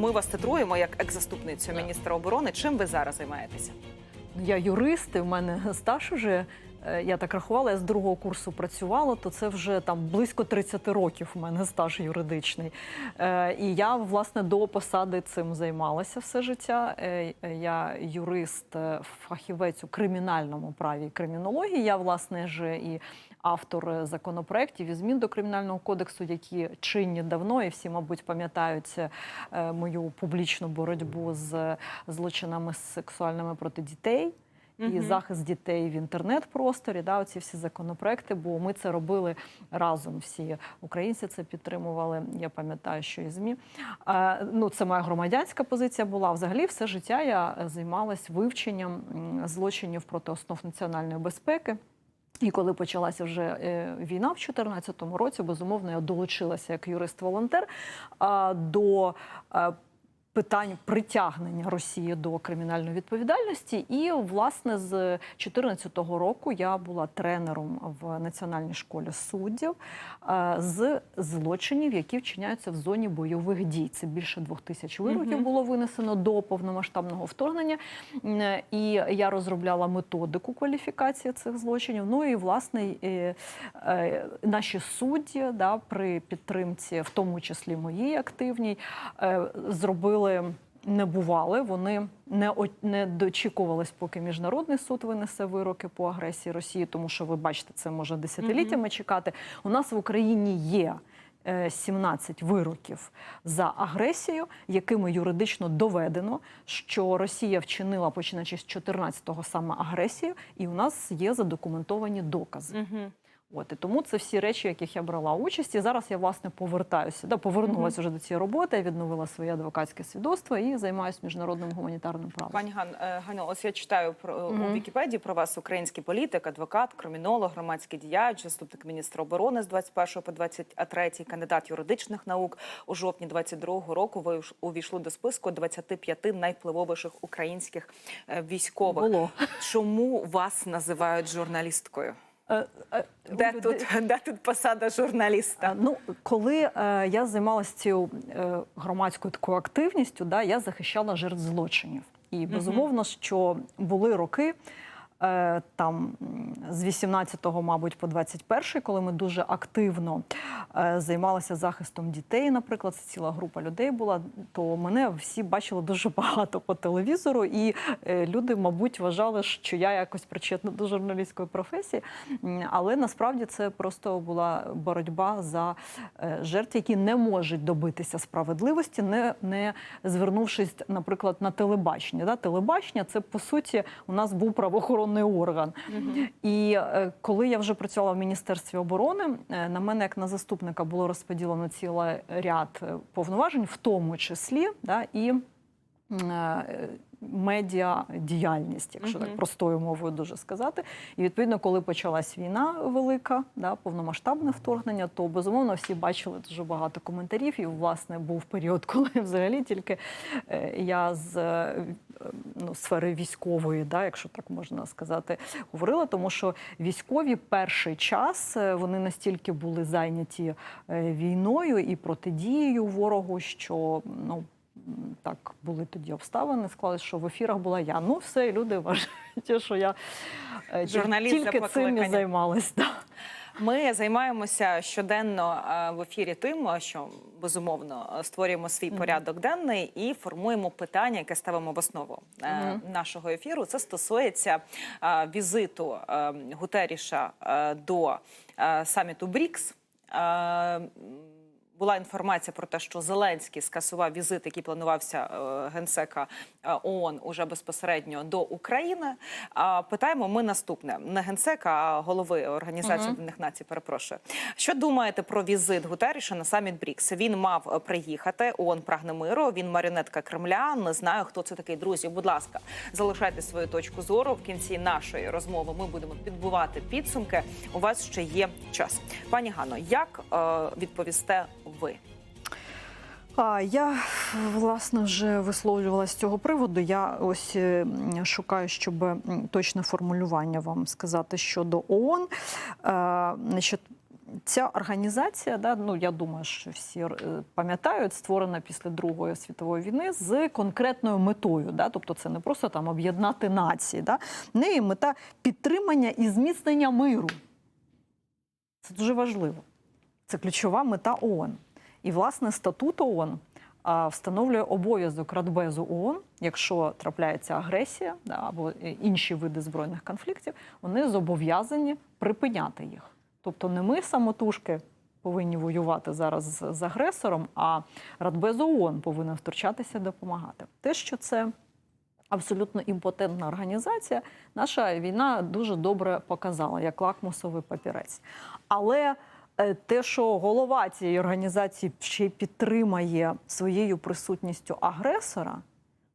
Ми вас титруємо як екс-заступницю міністра оборони. Чим ви зараз займаєтеся? Я юрист, і в мене стаж уже. е, Я так рахувала, я з другого курсу працювала, то це вже там близько 30 років у мене стаж юридичний. Е, І я, власне, до посади цим займалася все життя. Е, Я юрист, фахівець у кримінальному праві і кримінології. Я, власне, ж і автор законопроєктів і змін до кримінального кодексу, які чинні давно, і всі, мабуть, пам'ятають е, мою публічну боротьбу з злочинами сексуальними проти дітей. І захист дітей в інтернет-просторі, да, оці всі законопроекти, бо ми це робили разом. Всі українці це підтримували. Я пам'ятаю, що і змі. Е, ну, це моя громадянська позиція була. Взагалі, все життя я е, займалась вивченням злочинів проти основ національної безпеки. І коли почалася вже е, війна в 2014 році, безумовно, я долучилася як юрист-волонтер до е, питань притягнення Росії до кримінальної відповідальності. І, власне, з 2014 року я була тренером в Національній школі суддів е, з злочинів, які вчиняються в зоні бойових дій. Це більше двох тисяч вироків було винесено до повномасштабного вторгнення. І я розробляла методику кваліфікації цих злочинів. Ну і власне е, наші судді да, при підтримці, в тому числі моїй активній, е, зробили. Не бували, вони не не дочікувались, поки міжнародний суд винесе вироки по агресії Росії, тому що ви бачите, це може десятиліттями чекати. У нас в Україні є е, 17 вироків за агресію, якими юридично доведено, що Росія вчинила починаючи з 14-го саме агресію, і у нас є задокументовані докази. Угу. От і тому це всі речі, в яких я брала участь. І зараз я власне повертаюся. Да, повернулася вже до цієї роботи, я відновила своє адвокатське свідоцтво і займаюся міжнародним гуманітарним правом. Пані Ган, е, Ганно, ось я читаю про у Вікіпедії про вас український політик, адвокат, кримінолог, громадський діяч, заступник міністра оборони з 21 по 23, кандидат юридичних наук. У жовтні 22 року ви увійшли до списку 25 найвпливовіших українських е, військових. Було. Чому вас називають журналісткою? Е, е, Де тут, де тут посада журналіста? Е, Ну, коли е, я займалася цією е, громадською такою активністю, да, я захищала жертв злочинів. І безумовно, що були роки. Е, Там з 18-го, мабуть, по 21-й, коли ми дуже активно е, займалися захистом дітей, наприклад, це ціла група людей була, то мене всі бачили дуже багато по телевізору, і е, люди, мабуть, вважали, що я якось причетна до журналістської професії. Але насправді це просто була боротьба за жертв, які не можуть добитися справедливості, не, не звернувшись, наприклад, на телебачення. Телебачення це по суті у нас був правоохоронний орган. І е, коли я вже працювала в міністерстві оборони, е, на мене як на заступника було розподілено цілий ряд е, повноважень, в тому числі да, і м, е, медіа діяльність, якщо так простою мовою дуже сказати. І відповідно, коли почалась війна велика, да, повномасштабне вторгнення, то безумовно всі бачили дуже багато коментарів. І власне був період, коли взагалі тільки е, я з е, ну, сфери військової, да, якщо так можна сказати, говорила, тому що військові перший час е, вони настільки були зайняті війною і протидією ворогу, що ну. Так були тоді обставини, склалось, що в ефірах була я. Ну, все, і люди вважають, що я е, Журналіст за тільки цим і займалась. Да. Ми займаємося щоденно е, в ефірі тим, е, що безумовно е, створюємо свій порядок денний і формуємо питання, яке ставимо в основу е, нашого ефіру. Це стосується е, візиту е, Гутеріша е, до е, саміту БРІКС. Була інформація про те, що Зеленський скасував візит, який планувався е, генсека е, ООН уже безпосередньо до України. А питаємо ми наступне: не генсека, а голови Організації Об'єднаних Націй. Перепрошую. Що думаєте про візит Гутеріша на саміт БРІКС? Він мав е, приїхати. ООН прагне миру. Він маріонетка Кремля. Не знаю, хто це такий. Друзі, будь ласка, залишайте свою точку зору. В кінці нашої розмови ми будемо підбивати підсумки. У вас ще є час. Пані Гано, як відповісте ви? А я власне вже висловлювалася з цього приводу. Я ось е, шукаю, щоб точне формулювання вам сказати щодо ООН. Е, Значить, ця організація, да, ну я думаю, що всі е, пам'ятають, створена після Другої світової війни з конкретною метою. Да, тобто це не просто там об'єднати нації. Да, неї мета підтримання і зміцнення миру. Це дуже важливо. Це ключова мета ООН. І, власне, статут ООН встановлює обов'язок Радбезу ООН, якщо трапляється агресія або е, інші види збройних конфліктів, вони зобов'язані припиняти їх. Тобто не ми самотужки повинні воювати зараз з, агресором, а Радбез ООН повинен втручатися і допомагати. Те, що це абсолютно імпотентна організація, наша війна дуже добре показала, як лакмусовий папірець. Але те, що голова цієї організації ще й підтримає своєю присутністю агресора,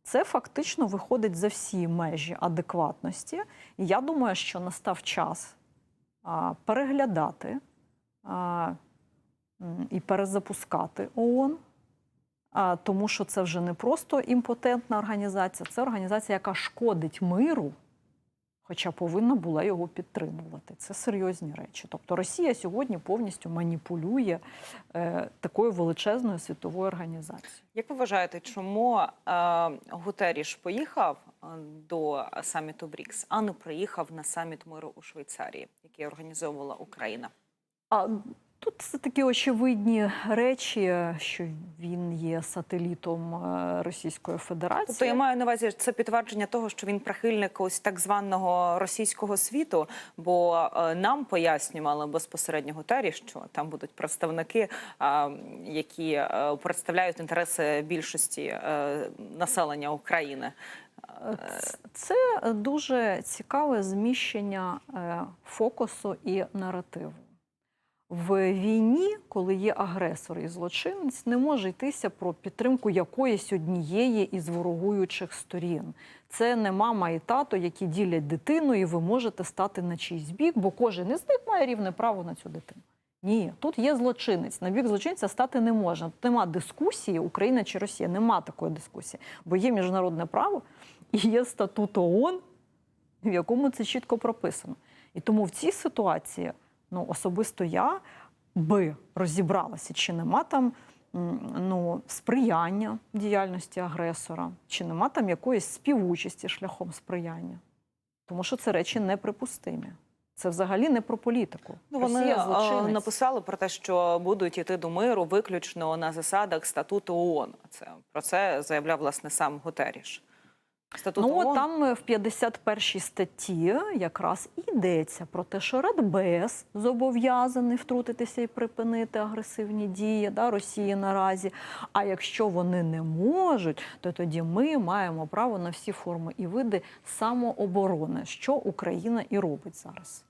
це фактично виходить за всі межі адекватності. І я думаю, що настав час переглядати і перезапускати ООН. Тому що це вже не просто імпотентна організація, це організація, яка шкодить миру, хоча повинна була його підтримувати. Це серйозні речі. Тобто Росія сьогодні повністю маніпулює е, такою величезною світовою організацією. Як ви вважаєте, чому е, Гутеріш поїхав е, до саміту БРІКС, а не приїхав на саміт миру у Швейцарії, який організовувала Україна? А тут це такі очевидні речі, що він є сателітом е, Російської Федерації. Тобто я маю на увазі це підтвердження того, що він прихильник ось так званого російського світу. Бо е, нам пояснювали безпосередньо Гутері, що там будуть представники, е, які представляють інтереси більшості населення України. Це дуже цікаве зміщення фокусу і наративу. В війні, коли є агресор і злочинець, не може йтися про підтримку якоїсь однієї із ворогуючих сторін. Це не мама і тато, які ділять дитину, і ви можете стати на чийсь бік, бо кожен із них має рівне право на цю дитину. Ні, тут є злочинець. На бік злочинця стати не можна. Тут нема дискусії, Україна чи Росія. Нема такої дискусії, бо є міжнародне право і є статут ООН, в якому це чітко прописано. І тому в цій ситуації ну, особисто я би розібралася, чи нема там ну, сприяння діяльності агресора, чи нема там якоїсь співучасті шляхом сприяння. Тому що це речі неприпустимі. Це взагалі не про політику. Ну, вони злочинець. написали про те, що будуть іти до миру виключно на засадах статуту ООН. Це про це заявляв власне сам Гутеріш. Статут Ну, ООН там е, в 51 статті якраз і йдеться про те, що Радбез зобов'язаний втрутитися і припинити агресивні дії да, Росії наразі. А якщо вони не можуть, то тоді ми маємо право на всі форми і види самооборони, що Україна і робить зараз.